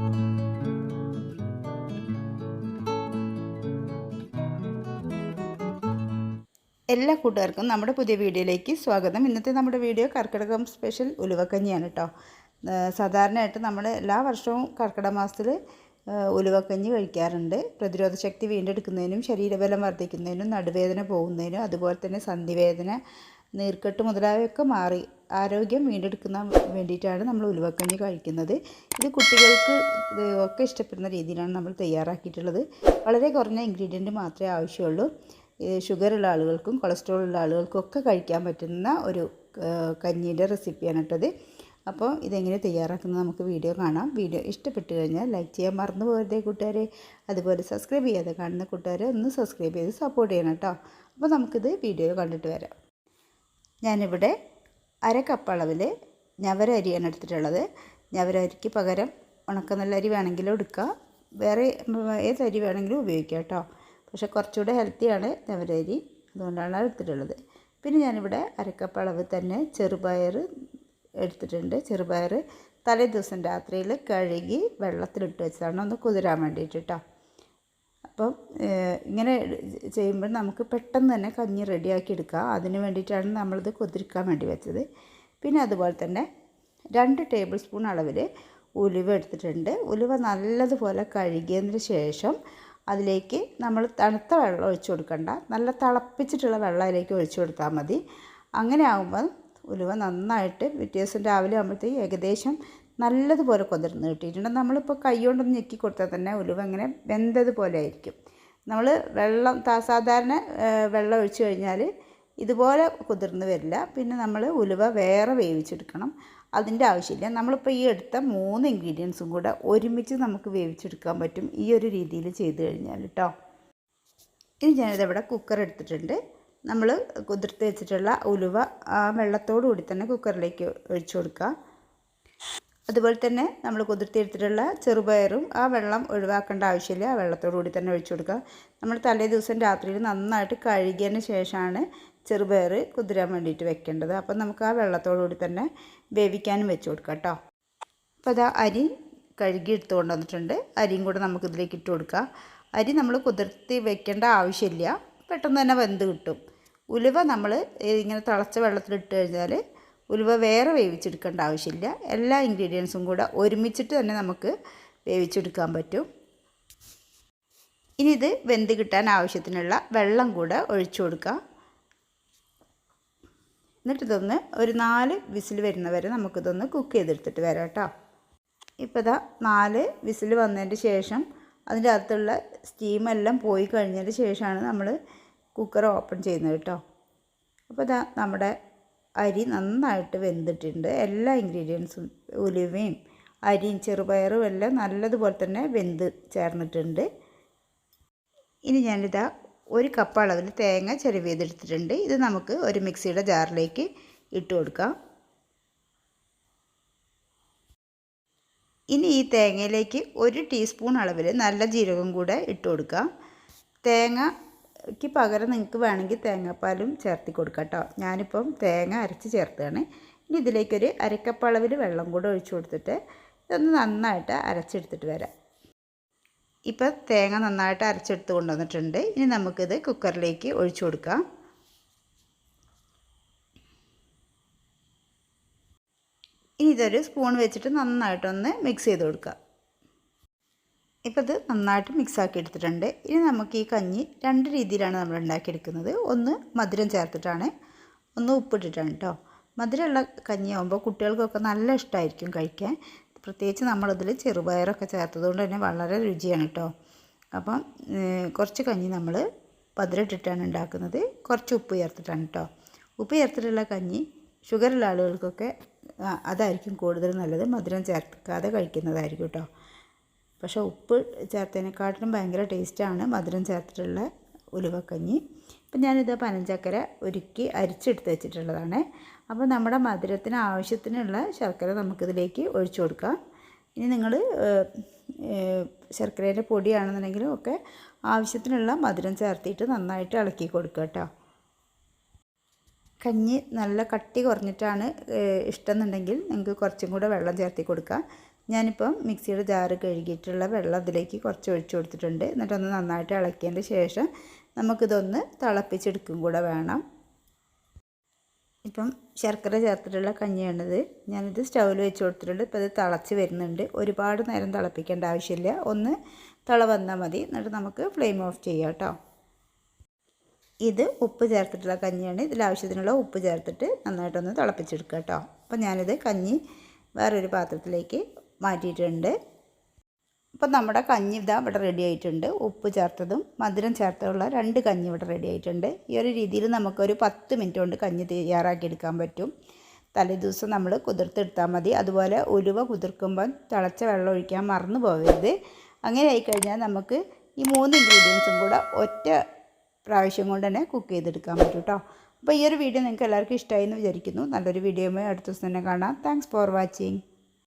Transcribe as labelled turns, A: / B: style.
A: എല്ലാ കൂട്ടുകാർക്കും നമ്മുടെ പുതിയ വീഡിയോയിലേക്ക് സ്വാഗതം. ഇന്നത്തെ നമ്മുടെ വീഡിയോ കർക്കിടകം സ്പെഷ്യൽ ഉലുവക്കഞ്ഞിയാണ് കേട്ടോ സാധാരണയായിട്ട് നമ്മൾ എല്ലാ വർഷവും കർക്കിടക മാസത്തിൽ ഉലുവക്കഞ്ഞി കഴിക്കാറുണ്ട്. പ്രതിരോധ ശക്തി വീണ്ടെടുക്കുന്നതിനും ശരീരബലം വർദ്ധിക്കുന്നതിനും നടുവേദന പോകുന്നതിനും അതുപോലെ തന്നെ സന്ധിവേദന നീർക്കെട്ട് മുതലായവയൊക്കെ മാറി ആരോഗ്യം വീണ്ടെടുക്കുന്ന വേണ്ടിയിട്ടാണ് നമ്മൾ ഉലുവക്കഞ്ഞി കഴിക്കുന്നത്. ഇത് കുട്ടികൾക്ക് ഒക്കെ ഇഷ്ടപ്പെടുന്ന രീതിയിലാണ് നമ്മൾ തയ്യാറാക്കിയിട്ടുള്ളത്. വളരെ കുറഞ്ഞ ഇൻഗ്രീഡിയന്റ് മാത്രമേ ആവശ്യമുള്ളൂ. ഉള്ള ആളുകൾക്കും കൊളസ്ട്രോൾ ഉള്ള ആളുകൾക്കും ഒക്കെ കഴിക്കാൻ പറ്റുന്ന ഒരു കഞ്ഞീന്റെ റെസിപ്പിയാണ് കേട്ടത് അപ്പോൾ ഇതെങ്ങനെ തയ്യാറാക്കുന്നത് നമുക്ക് വീഡിയോ കാണാം. വീഡിയോ ഇഷ്ടപ്പെട്ടു കഴിഞ്ഞാൽ ലൈക്ക് ചെയ്യാൻ മറന്നു പോകരുതേ കൂട്ടുകാരെ. അതുപോലെ സബ്സ്ക്രൈബ് ചെയ്യാതെ കാണുന്ന കൂട്ടുകാരെ ഒന്ന് സബ്സ്ക്രൈബ് ചെയ്ത് സപ്പോർട്ട് ചെയ്യണം കേട്ടോ. അപ്പോൾ നമുക്കിത് വീഡിയോ കണ്ടിട്ട് വരാം. ഞാനിവിടെ അര കപ്പ് അളവിൽ ഞവര അരിയാണ് എടുത്തിട്ടുള്ളത്. ഞവര അരിക്ക് പകരം ഉണക്കനെല്ല അരി വേണമെങ്കിലും എടുക്കുക വേറെ ഏത് അരി വേണമെങ്കിലും ഉപയോഗിക്കാം കേട്ടോ. പക്ഷെ കുറച്ചുകൂടെ ഹെൽത്തിയാണ് ഞവര അരി അതുകൊണ്ടാണ് എടുത്തിട്ടുള്ളത്. പിന്നെ ഞാനിവിടെ അരക്കപ്പ് അളവ് തന്നെ ചെറുപയർ എടുത്തിട്ടുണ്ട്. ചെറുപയർ തലേ ദിവസം രാത്രിയിൽ കഴുകി വെള്ളത്തിലിട്ട് വെച്ചതാണ്. ഒന്ന് കുതിരാൻ വേണ്ടിയിട്ട് കേട്ടോ. അപ്പം ഇങ്ങനെ ചെയ്യുമ്പോൾ നമുക്ക് പെട്ടെന്ന് തന്നെ കഞ്ഞി റെഡിയാക്കി എടുക്കാം അതിന് വേണ്ടിയിട്ടാണ് നമ്മളിത് കൊതിരിക്കാൻ വേണ്ടി വെച്ചത്. പിന്നെ അതുപോലെ തന്നെ രണ്ട് ടേബിൾ സ്പൂൺ അളവിൽ ഉലുവ എടുത്തിട്ടുണ്ട്. ഉലുവ നല്ലതുപോലെ കഴുകിയതിന് ശേഷം അതിലേക്ക് നമ്മൾ തണുത്ത വെള്ളം ഒഴിച്ചു കൊടുക്കണ്ട. നല്ല തിളപ്പിച്ചിട്ടുള്ള വെള്ളം അതിലേക്ക് ഒഴിച്ചു കൊടുത്താൽ മതി. അങ്ങനെ ആകുമ്പോൾ ഉലുവ നന്നായിട്ട് പിറ്റേ ദിവസം രാവിലെ ആകുമ്പോഴത്തേക്ക് ഏകദേശം നല്ലതുപോലെ കുതിർന്ന് കിട്ടിയിട്ടുണ്ട്. നമ്മളിപ്പോൾ കൈ കൊണ്ടൊന്ന് ഞെക്കി കൊടുത്താൽ തന്നെ ഉലുവ ഇങ്ങനെ വെന്തതുപോലെ ആയിരിക്കും. നമ്മൾ വെള്ളം സാധാരണ വെള്ളം ഒഴിച്ചു കഴിഞ്ഞാൽ ഇതുപോലെ കുതിർന്ന് വരില്ല. പിന്നെ നമ്മൾ ഉലുവ വേറെ വേവിച്ചെടുക്കണം. അതിന്റെ ആവശ്യമില്ല. നമ്മളിപ്പോൾ ഈ എടുത്ത മൂന്ന് ഇൻഗ്രീഡിയൻസും കൂടെ ഒരുമിച്ച് നമുക്ക് വേവിച്ചെടുക്കാൻ പറ്റും ഈ ഒരു രീതിയിൽ ചെയ്ത് കഴിഞ്ഞാൽ കേട്ടോ ഇനി ഞാനിതവിടെ കുക്കർ എടുത്തിട്ടുണ്ട്. നമ്മൾ കുതിർത്ത് വെച്ചിട്ടുള്ള ഉലുവ ആ വെള്ളത്തോടു കൂടി തന്നെ കുക്കറിലേക്ക് ഒഴിച്ചു കൊടുക്കുക. അതുപോലെ തന്നെ നമ്മൾ കുതിർത്തിയെടുത്തിട്ടുള്ള ചെറുപയറും ആ വെള്ളം ഒഴിവാക്കേണ്ട ആവശ്യമില്ല. ആ വെള്ളത്തോടു കൂടി തന്നെ ഒഴിച്ചു കൊടുക്കുക. നമ്മൾ തലേ ദിവസം രാത്രിയിൽ നന്നായിട്ട് കഴുകിയതിന് ശേഷമാണ് ചെറുപയർ കുതിരാൻ വേണ്ടിയിട്ട് വെക്കേണ്ടത്. അപ്പം നമുക്ക് ആ വെള്ളത്തോടു കൂടി തന്നെ വേവിക്കാനും വെച്ച് കൊടുക്കാം കേട്ടോ. അപ്പോൾ അതാ അരി കഴുകി എടുത്തു കൊണ്ടുവന്നിട്ടുണ്ട് അരിയും കൂടെ നമുക്ക് ഇതിലേക്ക് ഇട്ട് കൊടുക്കാം. അരി നമ്മൾ കുതിർത്തി വെക്കേണ്ട ആവശ്യമില്ല. പെട്ടെന്ന് തന്നെ വെന്ത് കിട്ടും. ഉലുവ നമ്മൾ ഇങ്ങനെ തിളച്ച വെള്ളത്തിലിട്ട് കഴിഞ്ഞാൽ ഉലുവ വേറെ വേവിച്ചെടുക്കേണ്ട ആവശ്യമില്ല. എല്ലാ ഇൻഗ്രീഡിയൻസും കൂടെ ഒരുമിച്ചിട്ട് തന്നെ നമുക്ക് വേവിച്ചെടുക്കാൻ പറ്റും. ഇനി ഇത് വെന്ത് കിട്ടാൻ ആവശ്യത്തിനുള്ള വെള്ളം കൂടെ ഒഴിച്ചു കൊടുക്കാം. എന്നിട്ട് ഇതൊന്ന് ഒരു നാല് വിസിൽ വരുന്നവരെ നമുക്കിതൊന്ന് കുക്ക് ചെയ്തെടുത്തിട്ട് വരാം കേട്ടോ. ഇപ്പോൾ ഇതാ നാല് വിസിൽ വന്നതിന് ശേഷം അതിന്റെ അകത്തുള്ള സ്റ്റീമെല്ലാം പോയി കഴിഞ്ഞതിന് ശേഷമാണ് നമ്മൾ കുക്കർ ഓപ്പൺ ചെയ്യുന്നത് കേട്ടോ. അപ്പോൾ ഇതാ നമ്മുടെ അരി നന്നായിട്ട് വെന്തിട്ടുണ്ട്. എല്ലാ ഇൻഗ്രീഡിയൻസും ഉലുവയും അരിയും ചെറുപയറും എല്ലാം നല്ലതുപോലെ തന്നെ വെന്ത് ചേർന്നിട്ടുണ്ട്. ഇനി ഞാനിതാ ഒരു കപ്പ് അളവിൽ തേങ്ങ ചെരുവിയതെടുത്തിട്ടുണ്ട്. ഇത് നമുക്ക് ഒരു മിക്സിയുടെ ജാറിലേക്ക് ഇട്ട് കൊടുക്കാം. ഇനി ഈ തേങ്ങയിലേക്ക് ഒരു ടീസ്പൂൺ അളവിൽ നല്ല ജീരകം കൂടെ ഇട്ട് കൊടുക്കാം. തേങ്ങയ്ക്ക് പകരം നിങ്ങൾക്ക് വേണമെങ്കിൽ തേങ്ങാപ്പാലും ചേർത്തി കൊടുക്കാം കേട്ടോ ഞാനിപ്പം തേങ്ങ അരച്ച് ചേർത്താണ്. ഇനി ഇതിലേക്കൊരു അരക്കപ്പ് അളവിൽ വെള്ളം കൂടെ ഒഴിച്ചു കൊടുത്തിട്ട് ഇതൊന്ന് നന്നായിട്ട് അരച്ചെടുത്തിട്ട് വരാം. ഇപ്പം തേങ്ങ നന്നായിട്ട് അരച്ചെടുത്ത് കൊണ്ടുവന്നിട്ടുണ്ട്. ഇനി നമുക്കിത് കുക്കറിലേക്ക് ഒഴിച്ചു കൊടുക്കാം. ഇനി ഇതൊരു സ്പൂൺ വെച്ചിട്ട് നന്നായിട്ടൊന്ന് മിക്സ് ചെയ്ത് കൊടുക്കുക ഇപ്പം ഇത് നന്നായിട്ട് മിക്സാക്കി എടുത്തിട്ടുണ്ട്. ഇനി നമുക്ക് ഈ കഞ്ഞി രണ്ട് രീതിയിലാണ് നമ്മൾ ഉണ്ടാക്കിയെടുക്കുന്നത്. ഒന്ന് മധുരം ചേർത്തിട്ടാണ്. ഒന്ന് ഉപ്പിട്ടിട്ടാണ് കേട്ടോ മധുരമുള്ള കഞ്ഞിയാകുമ്പോൾ കുട്ടികൾക്കൊക്കെ നല്ല ഇഷ്ടമായിരിക്കും കഴിക്കാൻ. പ്രത്യേകിച്ച് നമ്മളിതിൽ ചെറുപയറൊക്കെ ചേർത്തതുകൊണ്ട് തന്നെ വളരെ രുചിയാണ് കേട്ടോ അപ്പം കുറച്ച് കഞ്ഞി നമ്മൾ പതിരിട്ടിട്ടാണ് ഉണ്ടാക്കുന്നത്. കുറച്ച് ഉപ്പ് ചേർത്തിട്ടാണ് കേട്ടോ ഉപ്പ് ചേർത്തിട്ടുള്ള കഞ്ഞി ഷുഗറുള്ള ആളുകൾക്കൊക്കെ അതായിരിക്കും കൂടുതൽ നല്ലത്. മധുരം ചേർക്കാതെ കഴിക്കുന്നതായിരിക്കും കേട്ടോ പക്ഷേ ഉപ്പ് ചേർത്തതിനെക്കാട്ടിലും ഭയങ്കര ടേസ്റ്റാണ്. മധുരം ചേർത്തിട്ടുള്ള ഉലുവക്കഞ്ഞി. അപ്പം ഞാനിത് പനഞ്ചക്കര ഒരുക്കി അരിച്ചെടുത്ത് വെച്ചിട്ടുള്ളതാണ്. അപ്പോൾ നമ്മുടെ മധുരത്തിന് ആവശ്യത്തിനുള്ള ശർക്കര നമുക്കിതിലേക്ക് ഒഴിച്ചു കൊടുക്കാം. ഇനി നിങ്ങൾ ശർക്കരേന്റെ പൊടിയാണെന്നുണ്ടെങ്കിലും ഒക്കെ ആവശ്യത്തിനുള്ള മധുരം ചേർത്തിട്ട് നന്നായിട്ട് ഇളക്കി കൊടുക്കുക കേട്ടോ. കഞ്ഞി നല്ല കട്ടി കുറഞ്ഞിട്ടാണ് ഇഷ്ടമെന്നുണ്ടെങ്കിൽ നിങ്ങൾക്ക് കുറച്ചും കൂടെ വെള്ളം ചേർത്തി കൊടുക്കാം. ഞാനിപ്പം മിക്സിയുടെ ജാറ് കഴുകിയിട്ടുള്ള വെള്ളം അതിലേക്ക് കുറച്ച് ഒഴിച്ചു കൊടുത്തിട്ടുണ്ട്. എന്നിട്ടൊന്ന് നന്നായിട്ട് ഇളക്കിയതിന്റെ ശേഷം നമുക്കിതൊന്ന് തിളപ്പിച്ചെടുക്കും കൂടെ വേണം. ഇപ്പം ശർക്കര ചേർത്തിട്ടുള്ള കഞ്ഞിയാണിത്. ഞാനിത് സ്റ്റൗവിൽ വെച്ച് കൊടുത്തിട്ടുണ്ട്. ഇപ്പോൾ ഇത് തിളച്ച് വരുന്നുണ്ട്. ഒരുപാട് നേരം തിളപ്പിക്കേണ്ട ആവശ്യമില്ല. ഒന്ന് തിള വന്നാൽ മതി. എന്നിട്ട് നമുക്ക് ഫ്ലെയിം ഓഫ് ചെയ്യാം കേട്ടോ. ഇത് ഉപ്പ് ചേർത്തിട്ടുള്ള കഞ്ഞിയാണ്. ഇതിൽ ആവശ്യത്തിനുള്ള ഉപ്പ് ചേർത്തിട്ട് നന്നായിട്ടൊന്ന് തിളപ്പിച്ചെടുക്കുക കേട്ടോ. അപ്പോൾ ഞാനിത് കഞ്ഞി വേറൊരു പാത്രത്തിലേക്ക് മാറ്റിയിട്ടുണ്ട്. അപ്പോൾ നമ്മുടെ കഞ്ഞി ഇതാ ഇവിടെ റെഡി ആയിട്ടുണ്ട്. ഉപ്പ് ചേർത്തതും മധുരം ചേർത്തതുള്ള രണ്ട് കഞ്ഞി ഇവിടെ റെഡി ആയിട്ടുണ്ട്. ഈ ഒരു രീതിയിൽ നമുക്കൊരു പത്ത് മിനിറ്റ് കൊണ്ട് കഞ്ഞി തയ്യാറാക്കി എടുക്കാൻ പറ്റും. തലേദിവസം നമ്മൾ കുതിർത്തെടുത്താൽ മതി. അതുപോലെ ഉലുവ കുതിർക്കുമ്പോൾ തിളച്ച വെള്ളം ഒഴിക്കാൻ മറന്നു പോകരുത്. അങ്ങനെ ആയിക്കഴിഞ്ഞാൽ നമുക്ക് ഈ മൂന്ന് ഇൻഗ്രീഡിയൻസും കൂടെ ഒറ്റ പ്രാവശ്യം കൊണ്ട് തന്നെ കുക്ക് ചെയ്തെടുക്കാൻ പറ്റും കേട്ടോ അപ്പോൾ ഈ ഒരു വീഡിയോ നിങ്ങൾക്ക് എല്ലാവർക്കും ഇഷ്ടമായി എന്ന് വിചാരിക്കുന്നു. നല്ലൊരു വീഡിയോയുമായി അടുത്ത ദിവസം തന്നെ കാണാം. Thanks for watching